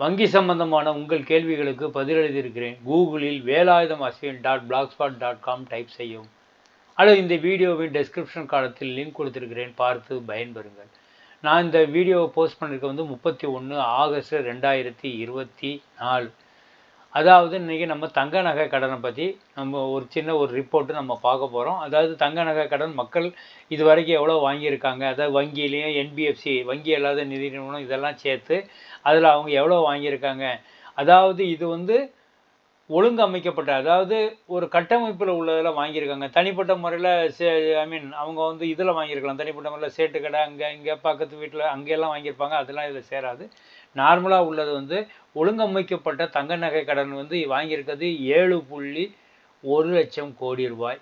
வங்கி சம்பந்தமான உங்கள் கேள்விகளுக்கு பதிலளித்திருக்கிறேன் கூகுளில் Velayudham Ashwin dot blogspot dot com type செய்யவும். அல்லது இந்த வீடியோவின் டெஸ்கிரிப்ஷன் காலத்தில் லிங்க் கொடுத்துருக்கிறேன். பார்த்து பயன்பெறுங்கள். நான் இந்த வீடியோவை போஸ்ட் பண்ணியிருக்க வந்து முப்பத்தி ஒன்று ஆகஸ்ட் ரெண்டாயிரத்தி இருபத்தி நாலு. அதாவது இன்றைக்கி நம்ம தங்க நகை கடனை பற்றி நம்ம ஒரு சின்ன ஒரு ரிப்போர்ட்டு நம்ம பார்க்க போகிறோம் அதாவது தங்க நகை கடன் மக்கள் இது வரைக்கும் எவ்வளோ வாங்கியிருக்காங்க? அதாவது வங்கியிலையும் என்பிஎஃப்சி வங்கி அல்லாத நிதி நிறுவனம் இதெல்லாம் சேர்த்து அதில் அவங்க எவ்வளோ வாங்கியிருக்காங்க? அதாவது இது வந்து ஒழுங்கு அமைக்கப்பட்ட அதாவது ஒரு கட்டமைப்பில் உள்ளதில் வாங்கியிருக்காங்க. தனிப்பட்ட முறையில் சே ஐ மீன் அவங்க வந்து இதில் வாங்கியிருக்கலாம். தனிப்பட்ட முறையில் சேட்டு கடை அங்கே இங்கே பக்கத்து வீட்டில் அங்கெல்லாம் வாங்கியிருப்பாங்க. அதெல்லாம் இதில் சேராது. நார்மலாக உள்ளது வந்து ஒழுங்கமைக்கப்பட்ட தங்க நகை கடன் வந்து வாங்கியிருக்கிறது ஏழு புள்ளி ஒரு லட்சம் கோடி ரூபாய்.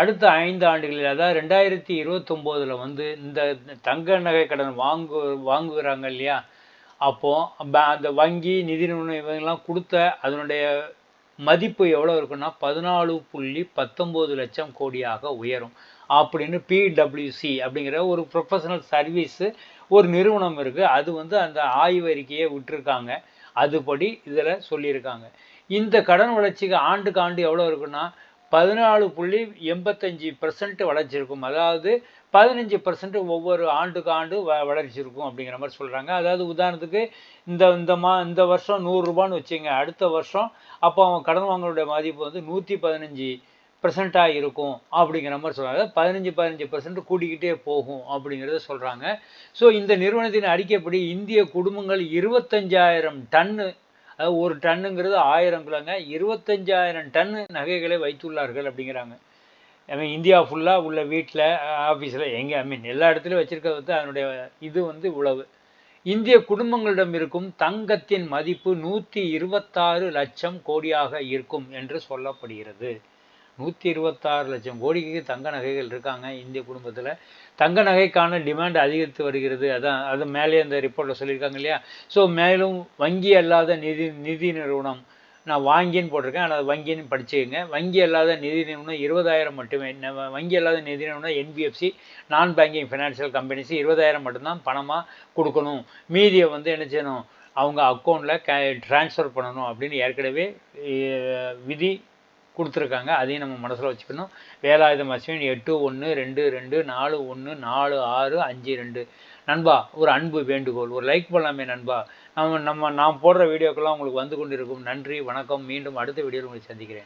அடுத்த ஐந்து ஆண்டுகளில் அதாவது ரெண்டாயிரத்தி இருபத்தொம்போதில் வந்து இந்த தங்க நகை கடன் வாங்கு வாங்குகிறாங்க இல்லையா? அப்போது அந்த வங்கி நிதி நிறுவனம் இவங்கெல்லாம் கொடுத்த அதனுடைய மதிப்பு எவ்வளோ இருக்குன்னா பதினாலு புள்ளி பத்தொம்போது லட்சம் கோடியாக உயரும். அப்படின்னு பிடபிள்யூசி அப்படிங்கிற ஒரு ப்ரொஃபஷனல் சர்வீஸு ஒரு நிறுவனம் இருக்குது அது வந்து அந்த ஆய்வறிக்கையை விட்டுருக்காங்க. அதுபடி இதில் சொல்லியிருக்காங்க. இந்த கடன் வளர்ச்சிக்கு ஆண்டுக்கு ஆண்டு எவ்வளோ இருக்குன்னா பதினாலு புள்ளி எண்பத்தஞ்சு பர்சன்ட் வளர்ச்சி இருக்கும் அதாவது பதினஞ்சு பர்சன்ட் ஒவ்வொரு ஆண்டுக்கு ஆண்டு வ வளர்ச்சி இருக்கும் அப்படிங்கிற மாதிரி சொல்கிறாங்க அதாவது உதாரணத்துக்கு இந்த இந்த மா இந்த வருஷம் நூறுரூபான்னு வச்சுங்க. அடுத்த வருஷம் அப்போ அவன் கடன் வாங்கலுடைய மதிப்பு வந்து நூற்றி பதினஞ்சு பர்சண்ட்டாக இருக்கும் அப்படிங்கிற மாதிரி சொல்கிறாங்க பதினஞ்சு பதினஞ்சு பர்சன்ட் கூட்டிக்கிட்டே போகும் அப்படிங்கிறத சொல்கிறாங்க ஸோ இந்த நிறுவனத்தின் அறிக்கைப்படி இந்திய குடும்பங்கள் இருபத்தஞ்சாயிரம் டன்னு ஒரு டன்னுங்கிறது ஆயிரம் கிலோங்க இருபத்தஞ்சாயிரம் டன்னு நகைகளை வைத்துள்ளார்கள் அப்படிங்கிறாங்க. ஐ மீன் இந்தியா ஃபுல்லாக உள்ள வீட்டில் ஆஃபீஸில் எங்கே ஐ மீன் எல்லா இடத்துலையும் வச்சுருக்கிறது வந்து அதனுடைய இது வந்து உழவு. இந்திய குடும்பங்களிடம் இருக்கும் தங்கத்தின் மதிப்பு நூற்றி இருபத்தாறு லட்சம் கோடியாக இருக்கும் என்று சொல்லப்படுகிறது. நூற்றி இருபத்தாறு லட்சம் கோடிக்கு தங்க நகைகள் இருக்காங்க இந்திய குடும்பத்தில். தங்க நகைக்கான டிமாண்ட் அதிகரித்து வருகிறது. அதான் அது மேலே அந்த ரிப்போர்ட்டில் சொல்லியிருக்காங்க இல்லையா? ஸோ மேலும் வங்கி அல்லாத நிதி நிதி நிறுவனம். நான் வாங்கின்னு போட்டிருக்கேன் ஆனால் வங்கின்னு படிச்சுக்கோங்க. வங்கி அல்லாத நிதி நிறுவனம் இருபதாயிரம் மட்டுமே. வங்கி அல்லாத நிதி நிறுவனம் என்பிஎஃப்சி நான் பேங்கிங் ஃபினான்ஷியல் கம்பெனிஸ் இருபதாயிரம் மட்டும்தான் பணமாக கொடுக்கணும். மீதியை வந்து என்ன செய்யணும்? அவங்க அக்கௌண்ட்டில் கே ட்ரான்ஸ்ஃபர் பண்ணணும் அப்படின்னு ஏற்கனவே விதி கொடுத்துருக்காங்க. அதையும் நம்ம மனசில் வச்சுக்கணும். வேலாயுதம் அஸ்வின் எட்டு ஒன்று ரெண்டு ரெண்டு நாலு ஒன்று நாலு ஆறு அஞ்சு ரெண்டு. நண்பா ஒரு அன்பு வேண்டுகோள். ஒரு லைக் பண்ணலாமே நண்பா. நம்ம நம்ம நான் போடுற வீடியோக்கெல்லாம் உங்களுக்கு வந்து கொண்டு இருக்கும் நன்றி வணக்கம். மீண்டும் அடுத்த வீடியோவில் உங்களை சந்திக்கிறேன்.